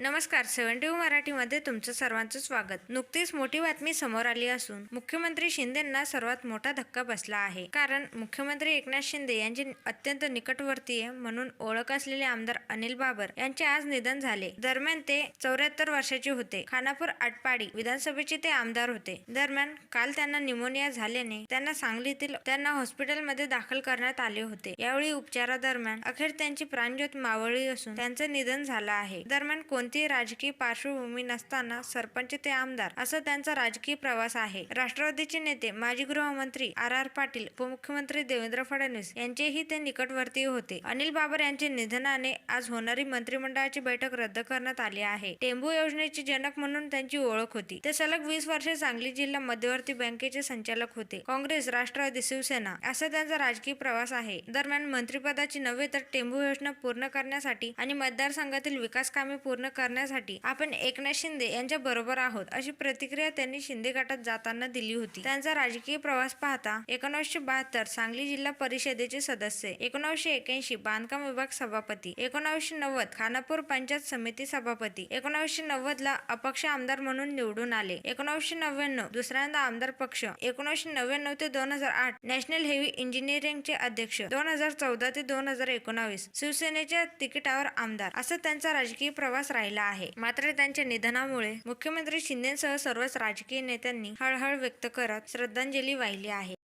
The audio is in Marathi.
नमस्कार सेव्हन्टी मराठीमध्ये तुमचं सर्वांचं स्वागत. नुकतीच मोठी बातमी समोर आली असून मुख्यमंत्री शिंदेंना सर्वात मोठा धक्का बसला आहे. कारण मुख्यमंत्री एकनाथ शिंदे यांचे अत्यंत निकटवर्तीय म्हणून ओळख असलेले आमदार अनिल बाबर यांचे आज निधन झाले. दरम्यान ते चौऱ्याहत्तर वर्षाचे होते. खानापूर आटपाडी विधानसभेचे ते आमदार होते. दरम्यान काल त्यांना निमोनिया झाल्याने त्यांना सांगलीतील त्यांना हॉस्पिटलमध्ये दाखल करण्यात आले होते. यावेळी उपचारादरम्यान अखेर त्यांची प्राणज्योत मावळली असून त्यांचं निधन झालं आहे. दरम्यान कोण कोणतीही राजकीय पार्श्वभूमी नसताना सरपंच ते आमदार असं त्यांचा राजकीय प्रवास आहे. राष्ट्रवादीचे नेते माजी गृहमंत्री आर आर पाटील उपमुख्यमंत्री देवेंद्र फडणवीस यांचेही ते निकटवर्तीय होते. अनिल बाबर यांच्या निधनाने आज होणारी मंत्रिमंडळाची बैठक रद्द करण्यात आली आहे. टेंबू योजनेचे जनक म्हणून त्यांची ओळख होती. ते सलग वीस वर्षे सांगली जिल्हा मध्यवर्ती बँकेचे संचालक होते. काँग्रेस राष्ट्रवादी शिवसेना असा त्यांचा राजकीय प्रवास आहे. दरम्यान मंत्रिपदाची नव्हे तर टेंबू योजना पूर्ण करण्यासाठी आणि मतदारसंघातील विकास कामे पूर्ण करण्यासाठी आपण एकनाथ शिंदे यांच्या बरोबर आहोत अशी प्रतिक्रिया त्यांनी शिंदे गटात जाताना दिली होती. त्यांचा राजकीय प्रवास पाहता एकोणीसशे बहात्तर सांगली जिल्हा परिषदेचे सदस्य एकोणीसशे एक्याऐंशी बांधकाम विभाग सभापती एकोणीसशे नव्वद खानापूर पंचायत समिती सभापती एकोणीसशे नव्वद ला अपक्ष आमदार म्हणून निवडून आले एकोणीसशे नव्याण्णव दुसऱ्यांदा आमदार पक्ष एकोणीसशे नव्याण्णव ते दोन हजार आठ नॅशनल हेवी इंजिनिअरिंगचे अध्यक्ष दोन हजार चौदा ते दोन हजार एकोणावीस शिवसेनेच्या तिकिटावर आमदार असा त्यांचा राजकीय प्रवास राहिला आहे. मात्र त्यांच्या निधनामुळे मुख्यमंत्री शिंदेसह सर्वच राजकीय नेत्यांनी हळहळ व्यक्त करत श्रद्धांजली वाहिली आहे.